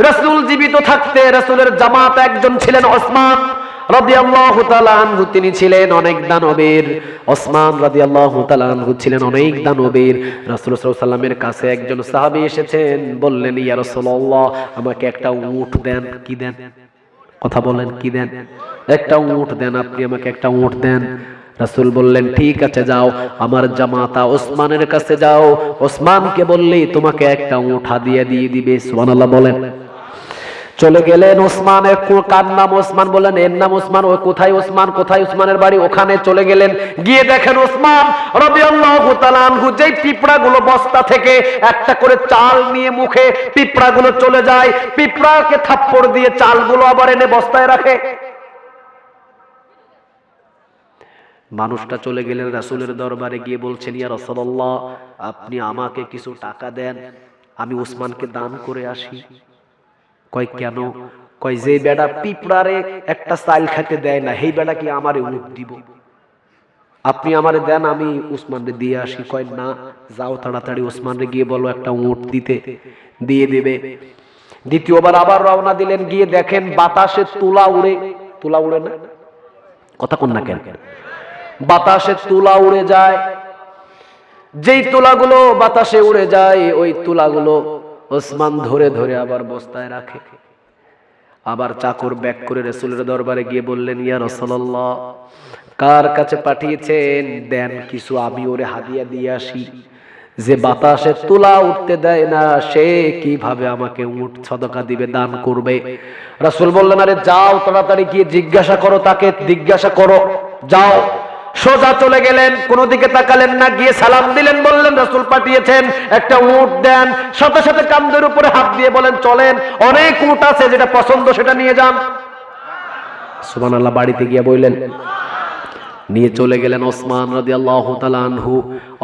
রসুল জীবিত থাকতে রসুলের জামাত একজন ছিলেন ওসমান তিনি ছিলেন অনেক দানবের। ওসমান তাআলা আনহু ছিলেন অনেক দানবের। রাসূল সাল্লাল্লাহু কাছে একজন সাহাবী এসেছেন, বললেন, ইয়া রাসূলুল্লাহ, আমাকে একটা উট দেন। কি দেন? কথা বলেন, কি দেন? একটা উট দেন, আপনি আমাকে একটা উট দেন। রাসূল বললেন, ঠিক আছে, যাও, আমার জামাতা ওসমানের কাছে যাও। ওসমানকে বললেই তোমাকে একটা উট হাদিয়া দিয়ে দিবে, সুবহানাল্লাহ বলেন। চলে গেলেন ওসমানের কার নাম ওসমান বলেন এর নাম ওসমান। ও কোথায় ওসমান? কোথায় ওসমানের বাড়ি? ওখানে চলে গেলেন। গিয়ে দেখেন ওসমান আনহু যেই পিঁপড়াগুলো বস্তা থেকে একটা করে চাল নিয়ে মুখে পিঁপড়াগুলো চলে যায়। পিঁপড়াকে থাপ্পড় দিয়ে চালগুলো আবার এনে বস্তায় রাখে। মানুষটা চলে গেলেন রাসূলের দরবারে, গিয়ে বলছেন, ইয়া রাসূলুল্লাহ, আপনি আমাকে কিছু টাকা দেন, আমি ওসমানকে দান করে আসি। কয় কেন? কয়, যে বেড়া পিঁপড়ারে একটা সাইল খাইতে দেয় না, সেই বেড়া কি আমারে উঠ দিব। আপনি আমারে দেন, আমি উসমানরে দিয়ে আসি। কয়, না, যাও তাড়াতাড়ি উসমানরে গিয়ে বলো একটা উঠ দিতে। দিয়ে দেবে। দ্বিতীয়বার আবার রওনা দিলেন, গিয়ে দেখেন বাতাসে তুলা উড়ে তুলা উড়ে না? কথা কোন না কেন? বাতাসে তুলা উড়ে যায়, যেই তুলাগুলো বাতাসে উড়ে যায়, ওই তুলাগুলো ওসমান ধরে ধরে আবার বস্তায় রাখে। আবার চাকর ব্যাক করে রসুলের দরবারে গিয়ে বললেন, ইয়া রসল্লাহ কার কাছে পাঠিয়েছেন? দেন কিছু, আমি ওরে হাদিয়া দিয়ে আসি। যে বাতাসে তুলা উঠতে দেয় না, সে কীভাবে আমাকে উঠ সদকা দিবে, দান করবে? রাসুল বললেন, আরে যাও, তাড়াতাড়ি গিয়ে জিজ্ঞাসা করো, তাকে জিজ্ঞাসা করো। যাও সোজা চলে গেলেন, কোন দিকে তাকালেন না, গিয়ে সালাম দিলেন, বললেন, রাসূল পাঠিয়েছেন একটা উট দেন। সাথে সাথে কান্দের উপরে হাত দিয়ে বলেন, চলেন, অনেক উট আছে যেটা পছন্দ, সেটা নিয়ে যান। সুমান আল্লাহ বাড়িতে গিয়ে বললেন, নিয়ে চলে গেলেন ওসমান রাদিয়াল্লাহু তাআলা আনহু।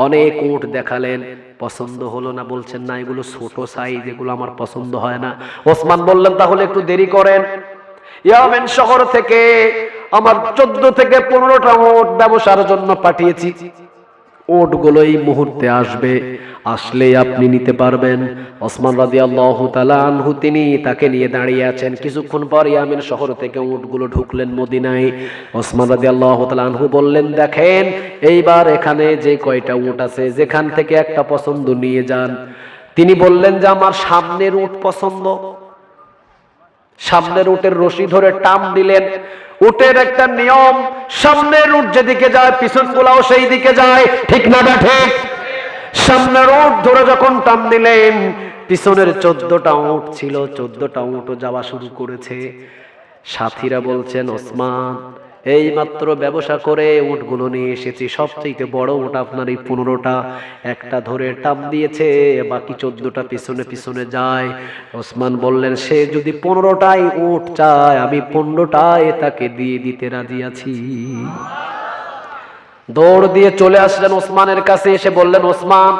অনেক উট দেখালেন, পছন্দ হলো না, বলছেন, না, এগুলো ছোট সাইজ এগুলো আমার পছন্দ হয় না। ওসমান বললেন, তাহলে একটু দেরি করেন। ইয়ামেন শহর থেকে আমার চোদ্দ থেকে পনেরোটা ওট ব্যবসার জন্য পাঠিয়েছি। ওটগুলো এই মুহূর্তে আসবে, আসলেই আপনি নিতে পারবেন। ওসমান রাজি আল্লাহ আনহু তিনি তাকে নিয়ে দাঁড়িয়ে আছেন। কিছুক্ষণ পর ইয়ামিন শহর থেকে উটগুলো ঢুকলেন মদিনায়। ওসমান রাজি আল্লাহ আনহু বললেন, দেখেন, এইবার এখানে যে কয়টা উট আছে, যেখান থেকে একটা পছন্দ নিয়ে যান। তিনি বললেন যে, আমার সামনের উট পছন্দ। সামনের উটের রশি ধরে টাম দিলেন। উটের একটা নিয়ম সামনের উট যেদিকে যায়, পিছন গুলাও সেই দিকে যায়। ঠিক না না ঠিক? সামনের উট ধরে যখন টাম দিলেন, পিছনের চোদ্দটা উট ছিল, চোদ্দটা উটও যাওয়া শুরু করেছে। সাথীরা বলছেন, ওসমান এই মাত্র ব্যবসা করে উটগুলো নিয়ে এসেছি। সবচেয়ে বড় উট আপনার এই পনেরোটা। একটা ধরে টাপ দিয়েছে, বাকি চোদ্দটা পিছনে পিছনে যায়। ওসমান বললেন, সে যদি পনেরোটাই উট চায়, আমি পনেরোটায় তাকে দিয়ে দিতে রাজি আছি। দৌড় দিয়ে চলে আসলেন ওসমানের কাছে, এসে বললেন, ওসমান,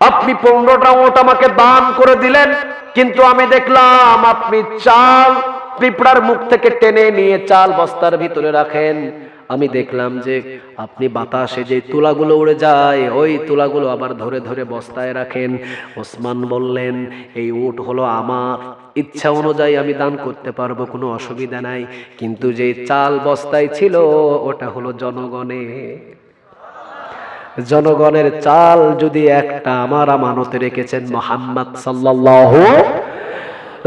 আপনি পনেরোটা ওট আমাকে দান করে দিলেন, কিন্তু আমি দেখলাম আপনি চাল পিঁপড়ার মুখ থেকে টেনে নিয়ে চাল বস্তার ভিতরে রাখেন। আমি দেখলাম যে আপনি বাতাসে যে তুলাগুলো উড়ে যায়, ওই তুলাগুলো আবার ধরে ধরে বস্তায় রাখেন। ওসমান বললেন, এই উট হলো আমার। ইচ্ছা অনুযায়ী আমি দান করতে পারব, কোনো অসুবিধা নাই। কিন্তু যে চাল বস্তায় ছিল, ওটা হলো জনগণের জনগণের চাল যদি একটা আমার আমানতে রেখেছেন মোহাম্মদ সাল্লাল্লাহু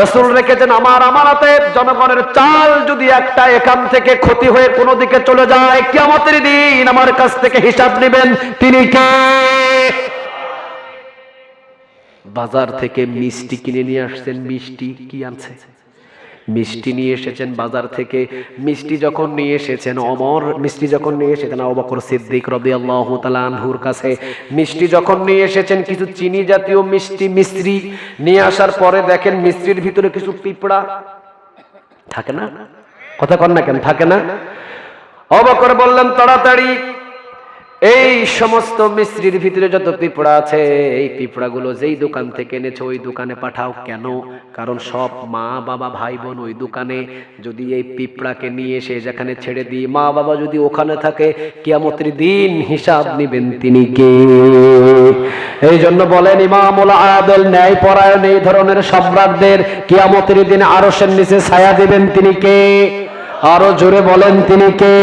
রসুল রেখেছেন, আমার আমানতে জনগণের চাল যদি একটা এখান থেকে ক্ষতি হয়ে কোনো দিকে চলে যায় কেমতের দিন আমার কাছ থেকে হিসাব নেবেন, তিনি কে? বাজার থেকে মিষ্টি কিনে নিয়ে আসছেন, মিষ্টি কি আনছে? মিষ্টি নিয়ে এসেছেন বাজার থেকে। মিষ্টি যখন নিয়ে এসেছেন অমর, মিষ্টি যখন নিয়ে এসেছেন অবকর সিদ্দিক রবি আল্লাহ আনহুর কাছে। মিষ্টি যখন নিয়ে এসেছেন কিছু চিনি জাতীয় মিষ্টি মিস্ত্রি নিয়ে আসার পরে দেখেন মিস্ত্রির ভিতরে কিছু পিঁপড়া। থাকে না? কথা কন না কেন? থাকে না? অবকর বললেন, তাড়াতাড়ি এই সমস্ত মিস্ত্রির ভিতরে যত পিঁপড়া আছে, এই পিঁপড়াগুলো যেই দোকান থেকে এনেছো, ওই দোকানে পাঠাও। কেন? কারণ সব মা, বাবা, ভাই, বোন ওই দোকানে যদি এই পিঁপড়াকে নিয়ে এসে যেখানে ছেড়ে দিই, মা, বাবা যদি ওখানে থাকে, কিয়ামতের দিন হিসাব নিবেন তিনি কে? এই জন্য বলেন, ইমামুল আদেল ন্যায় পরায়ণ এই ধরনের সম্রাটদের কিয়ামতের দিন আরশের নিচে ছায়া দিবেন তিনি কে? আরও জোরে বলেন তিনি কে?